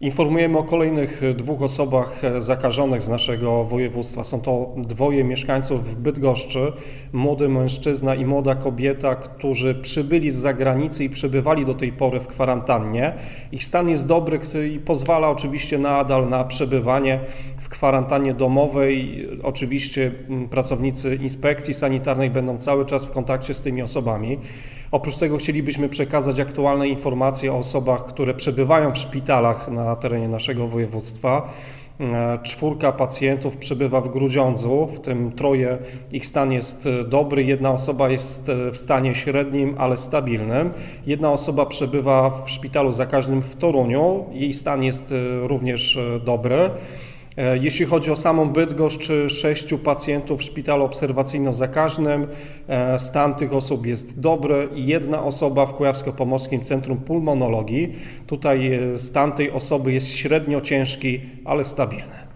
Informujemy o kolejnych dwóch osobach zakażonych z naszego województwa. Są to dwoje mieszkańców Bydgoszczy, młody mężczyzna i młoda kobieta, którzy przybyli z zagranicy i przebywali do tej pory w kwarantannie. Ich stan jest dobry i pozwala oczywiście nadal na przebywanie w kwarantannie domowej. Oczywiście mm, pracownicy inspekcji sanitarnej będą cały czas w kontakcie z tymi osobami. Oprócz tego chcielibyśmy przekazać aktualne informacje o osobach, które przebywają w szpitalach na terenie naszego województwa. E, Czwórka pacjentów przebywa w Grudziądzu, w tym troje ich stan jest e, dobry. Jedna osoba jest e, w stanie średnim, ale stabilnym. Jedna osoba przebywa w szpitalu zakaźnym w Toruniu. Jej stan jest również dobry. E, Jeśli chodzi o samą Bydgoszcz, sześciu pacjentów w szpitalu obserwacyjno-zakaźnym. E, Stan tych osób jest dobry. Jedna osoba w Kujawsko-Pomorskim Centrum Pulmonologii. Tutaj e, stan tej osoby jest średnio ciężki, ale stabilny.